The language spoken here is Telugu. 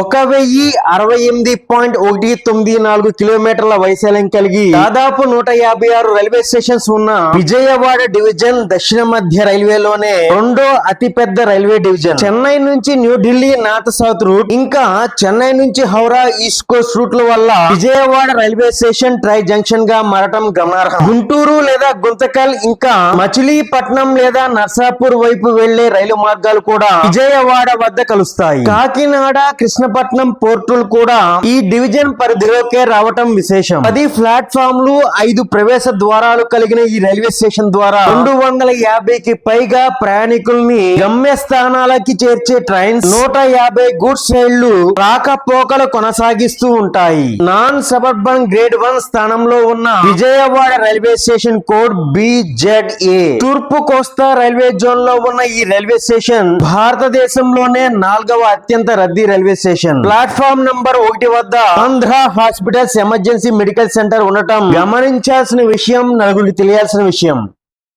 ఒక వెయ్యి అరవై ఎనిమిది పాయింట్ ఒకటి తొమ్మిది నాలుగు కిలోమీటర్ల వైశాల్యం కలిగి దాదాపు నూట యాభై ఆరు రైల్వే స్టేషన్స్ ఉన్న విజయవాడ డివిజన్ దక్షిణ మధ్య రైల్వేలోనే రెండో అతిపెద్ద రైల్వే డివిజన్. చెన్నై నుంచి న్యూఢిల్లీ నార్త్ సౌత్ రూట్ ఇంకా చెన్నై నుంచి హౌరా ఈస్ట్ కోస్ట్ రూట్ల వల్ల విజయవాడ రైల్వే స్టేషన్ ట్రై జంక్షన్గా మారటం గమనార్హం. గుంటూరు లేదా గుంతకల్ ఇంకా మచిలీపట్నం లేదా నర్సాపూర్ వైపు వెళ్ళే రైలు మార్గాలు కూడా విజయవాడ వద్ద కలుస్తాయి. కాకినాడ కృష్ణ కృష్ణపట్నం పోర్టులు కూడా ఈ డివిజన్ పరిధిలోకే రావటం విశేషం. పది ప్లాట్ఫామ్లు ఐదు ప్రవేశ ద్వారాలు కలిగిన ఈ రైల్వే స్టేషన్ ద్వారా రెండు వందల యాభైకి పైగా ప్రయాణికుల్ని గమ్యస్థానాలకి చేర్చే ట్రైన్స్ నూట యాభై గూడ్స్ రైళ్ళు రాకపోకలు కొనసాగిస్తూ ఉంటాయి. నాన్ సబర్బన్ గ్రేడ్ వన్ స్థానంలో ఉన్న Vijayawada railway station code BZA తూర్పు కోస్తా రైల్వే జోన్లో ఉన్న ఈ రైల్వే స్టేషన్ భారతదేశంలోనే నాలుగవ అత్యంత రద్దీ railway station. Station platform number ఒకటి వద్ద Andhra hospitals emergency medical centre ఉండటం గమనించాల్సిన విషయం నలుగురికి తెలియాల్సిన విషయం.